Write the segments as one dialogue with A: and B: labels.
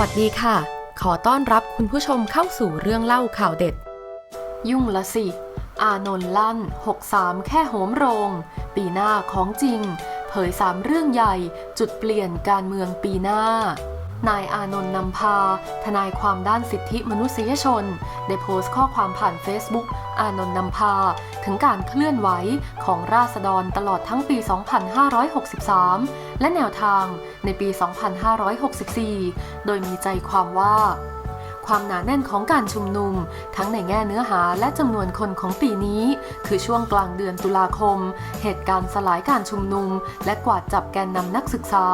A: วัสดีค่ะ ขอต้อนรับคุณผู้ชมเข้าสู่เรื่องเล่าข่าวเด็ด ยุ่งละสิ อานนท์ลั่น 63 แค่โหมโรง ปีหน้าของจริง เผยสามเรื่องใหญ่ จุดเปลี่ยนการเมืองปีหน้า นายอานนท์นำพา ทนายความด้านสิทธิมนุษยชน ได้โพสต์ข้อความผ่าน Facebook อานนท์นำพา ถึงการเคลื่อนไหวของราษฎรตลอดทั้งปี 2563 และแนวทางในปี 2564 โดยมีใจความว่า ความหนาแน่นของการชุมนุม ทั้งในแง่เนื้อหาและจำนวนคนของปีนี้ คือช่วงกลางเดือนตุลาคม เหตุการณ์สลายการชุมนุม และกวาดจับแกนนำนักศึกษา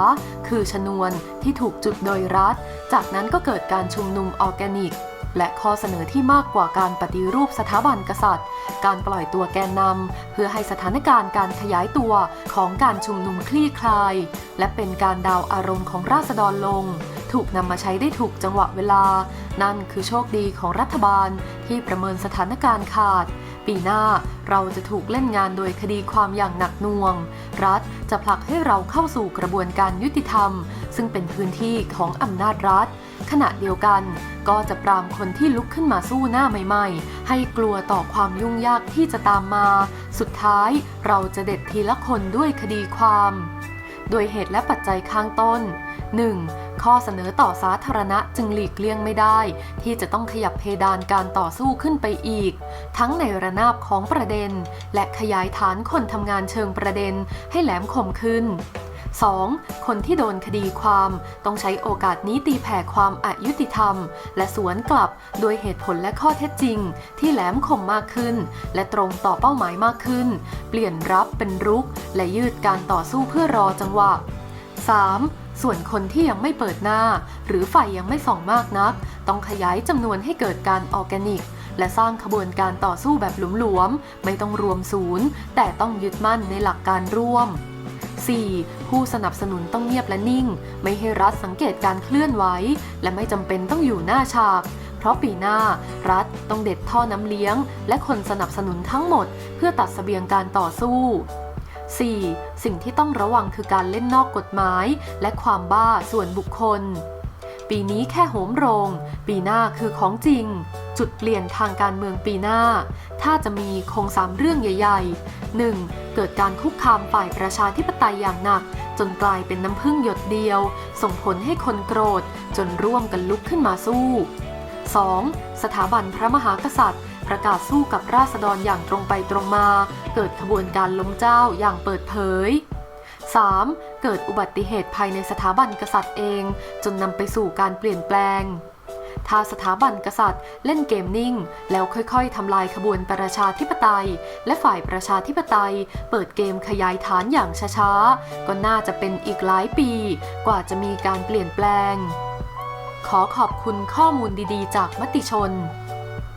A: คือชนวนที่ถูกจุดโดยรัฐ จากนั้นก็เกิดการชุมนุมออร์แกนิกและข้อเสนอที่มากกว่าการปฏิรูปสถาบันกษัตริย์ การปล่อยตัวแกนนำเพื่อให้สถานการณ์การขยายตัวของการชุมนุมคลี่คลาย และเป็นการดาวอารมณ์ของราษฎรลง ถูกนำมาใช้ได้ถูกจังหวะเวลา นั่นคือโชคดีของรัฐบาลที่ประเมินสถานการณ์ขาด ปีหน้าเราจะถูกเล่นงานโดยคดีความอย่างหนักหน่วง รัฐจะผลักให้เราเข้าสู่กระบวนการยุติธรรม ซึ่งเป็นพื้นที่ของอำนาจรัฐ ขณะเดียวกันก็จะปรามคนที่ลุกขึ้นมาสู้หน้าใหม่ๆ ให้กลัวต่อความยุ่งยากที่จะตามมา สุดท้ายเราจะเด็ดทีละคนด้วยคดีความ โดยเหตุและปัจจัยข้างต้น 1. ข้อเสนอต่อสาธารณะจึงหลีกเลี่ยงไม่ได้ ที่จะต้องขยับเพดานการต่อสู้ขึ้นไปอีก ทั้งในระนาบของประเด็น และขยายฐานคนทำงานเชิงประเด็นให้แหลมคมขึ้น 2. คนที่โดนคดีความต้องใช้โอกาสนี้ตีแผ่ความอายุติธรรม และสวนกลับโดยเหตุผลและข้อเท็จจริง ที่แหลมคมมากขึ้น และตรงต่อเป้าหมายมากขึ้น เปลี่ยนรับเป็นรุก และยืดการต่อสู้เพื่อรอจังหวะ 3. ส่วนคนที่ยังไม่เปิดหน้า หรือฝ่ายยังไม่ส่องมากนัก ต้องขยายจำนวนให้เกิดการออร์แกนิก และสร้างขบวนการต่อสู้แบบหลวมๆ ไม่ต้องรวมศูนย์ แต่ต้องยึดมั่นในหลักการร่วม 4. ผู้สนับสนุนต้องเงียบและนิ่ง ไม่ให้รัฐสังเกตการเคลื่อนไหว และไม่จำเป็นต้องอยู่หน้าฉาก เพราะปีหน้า รัฐต้องเด็ดท่อน้ำเลี้ยง และคนสนับสนุนทั้งหมด เพื่อตัดสเสบียงการต่อสู้ 4. สิ่งที่ต้องระวังคือการเล่นนอกกฎหมาย และความบ้าส่วนบุคคล ปีนี้แค่โหมโรง ปีหน้าคือของจริง จุดเปลี่ยนทางการเมืองปีหน้า ถ้าจะมีคงสามเรื่องใหญ่ ๆ 1. เกิดการคุกคามฝ่ายประชาธิปไตยอย่างหนัก จนกลายเป็นน้ำพึ่งหยดเดียว ส่งผลให้คนโกรธ จนร่วมกันลุกขึ้นมาสู้ 2. สถาบันพระมหากษัตริย์ ประกาศสู้กับราษฎรอย่างตรงไปตรงมา เกิดขบวนการล้มเจ้าอย่างเปิดเผย 3. เกิดอุบัติเหตุภายในสถาบันกษัตริย์เอง จนนำไปสู่การเปลี่ยนแปลง ถ้าสถาบันกษัตริย์เล่นเกมนิ่ง แล้วค่อยๆทำลายขบวนประชาธิปไตย และฝ่ายประชาธิปไตย เปิดเกมขยายฐานอย่างช้าๆ ก็น่าจะเป็นอีกหลายปี กว่าจะมีการเปลี่ยนแปลง ขอขอบคุณข้อมูลดีๆ จากมติชน